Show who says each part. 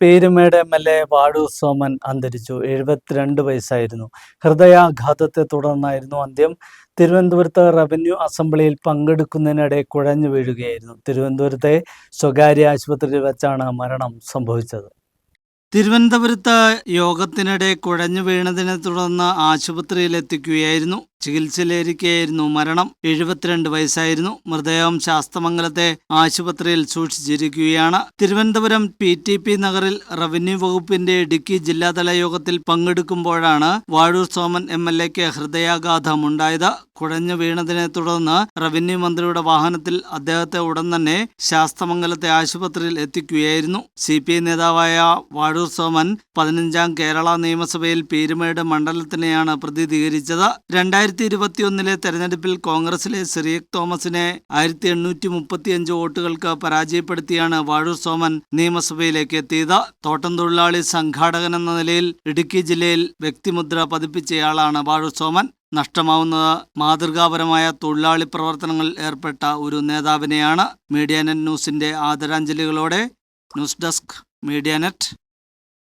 Speaker 1: Peermade M L A വാടു സോമൻ അന്തരിച്ചു. എഴുപത്തിരണ്ട് വയസ്സായിരുന്നു. ഹൃദയാഘാതത്തെ തുടർന്നായിരുന്നു അന്ത്യം. തിരുവനന്തപുരത്ത് റവന്യൂ അസംബ്ലിയിൽ പങ്കെടുക്കുന്നതിനിടെ കുഴഞ്ഞു വീഴുകയായിരുന്നു. തിരുവനന്തപുരത്തെ സ്വകാര്യ ആശുപത്രിയിൽ വെച്ചാണ് മരണം സംഭവിച്ചത്. തിരുവനന്തപുരത്ത് യോഗത്തിനിടെ കുഴഞ്ഞു വീണതിനെ തുടർന്ന് ആശുപത്രിയിൽ എത്തിക്കുകയായിരുന്നു ചികിത്സയിലിരിക്കെയായിരുന്നു. മരണം എഴുപത്തിരണ്ട് വയസ്സായിരുന്നു. മൃതദേഹം ശാസ്തമംഗലത്തെ ആശുപത്രിയിൽ സൂക്ഷിച്ചിരിക്കുകയാണ്. തിരുവനന്തപുരം പി ടി പി നഗറിൽ റവന്യൂ വകുപ്പിന്റെ ഇടുക്കി ജില്ലാതല യോഗത്തിൽ പങ്കെടുക്കുമ്പോഴാണ് വാഴൂർ സോമൻ എം എൽ എക്ക് ഹൃദയാഘാതമുണ്ടായത്. കുഴഞ്ഞു വീണതിനെ തുടർന്ന് റവന്യൂ മന്ത്രിയുടെ വാഹനത്തിൽ അദ്ദേഹത്തെ ഉടൻ തന്നെ ശാസ്തമംഗലത്തെ ആശുപത്രിയിൽ എത്തിക്കുകയായിരുന്നു. സി പി ഐ നേതാവായ വാഴൂർ സോമൻ പതിനഞ്ചാം കേരള നിയമസഭയിൽ പീരുമേട് മണ്ഡലത്തിനെയാണ് പ്രതിനിധീകരിച്ചത്. രണ്ടായിരത്തി ഇരുപത്തിയൊന്നിലെ തെരഞ്ഞെടുപ്പിൽ കോൺഗ്രസിലെ സിറിയക് തോമസിനെ ആയിരത്തി എണ്ണൂറ്റി മുപ്പത്തിയഞ്ച് വോട്ടുകൾക്ക് പരാജയപ്പെടുത്തിയാണ് വാഴൂർ സോമൻ നിയമസഭയിലേക്ക് എത്തിയത്. തോട്ടം തൊഴിലാളി സംഘാടകൻ എന്ന നിലയിൽ ഇടുക്കി ജില്ലയിൽ വ്യക്തിമുദ്ര പതിപ്പിച്ചയാളാണ് വാഴൂർ സോമൻ. നഷ്ടമാവുന്നത് മാതൃകാപരമായ തൊഴിലാളി പ്രവർത്തനങ്ങളിൽ ഏർപ്പെട്ട ഒരു നേതാവിനെയാണ്. മീഡിയ നെറ്റ് ന്യൂസിന്റെ ആദരാഞ്ജലികളോടെ ന്യൂസ് ഡെസ്ക് മീഡിയ നെറ്റ്.